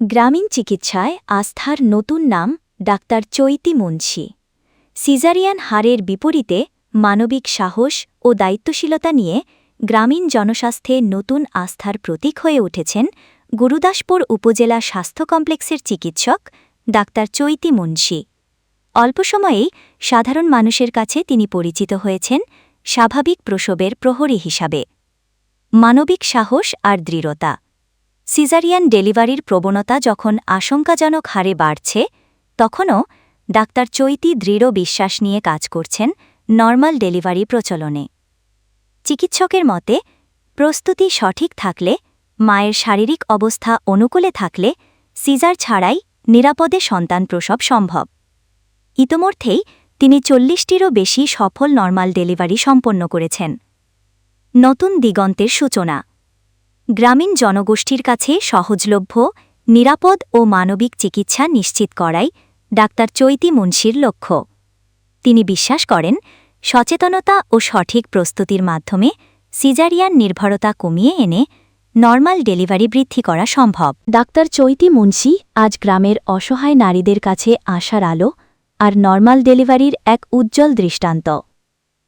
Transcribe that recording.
গ্রামীণ চিকিৎসায় আস্থার নতুন নাম ডাক্তার চৈতি মুন্সি। সিজারিয়ান হারের বিপরীতে মানবিক সাহস ও দায়িত্বশীলতা নিয়ে গ্রামীণ জনস্বাস্থ্যে নতুন আস্থার প্রতীক হয়ে উঠেছেন গুরুদাসপুর উপজেলা স্বাস্থ্য কমপ্লেক্সের চিকিৎসক ডাক্তার চৈতি মুন্সি। অল্প সময়েই সাধারণ মানুষের কাছে তিনি পরিচিত হয়েছেন স্বাভাবিক প্রসবের প্রহরী হিসাবে। মানবিক সাহস আর দৃঢ়তা। সিজারিয়ান ডেলিভারির প্রবণতা যখন আশঙ্কাজনক হারে বাড়ছে, তখনও ডাক্তার চৈতি দৃঢ় বিশ্বাস নিয়ে কাজ করছেন নর্মাল ডেলিভারি প্রচলনে। চিকিৎসকের মতে, প্রস্তুতি সঠিক থাকলে, মায়ের শারীরিক অবস্থা অনুকূলে থাকলে সিজার ছাড়াই নিরাপদে সন্তান প্রসব সম্ভব। ইতোমধ্যেই তিনি চল্লিশটিরও বেশি সফল নর্মাল ডেলিভারি সম্পন্ন করেছেন। নতুন দিগন্তের সূচনা গ্রামীণ জনগোষ্ঠীর কাছে সহজলভ্য, নিরাপদ ও মানবিক চিকিৎসা নিশ্চিত করাই ডাক্তার চৈতি মুন্সির লক্ষ্য। তিনি বিশ্বাস করেন, সচেতনতা ও সঠিক প্রস্তুতির মাধ্যমে সিজারিয়ান নির্ভরতা কমিয়ে এনে নর্মাল ডেলিভারি বৃদ্ধি করা সম্ভব। ডাক্তার চৈতি মুন্সি আজ গ্রামের অসহায় নারীদের কাছে আশার আলো আর নর্মাল ডেলিভারির এক উজ্জ্বল দৃষ্টান্ত।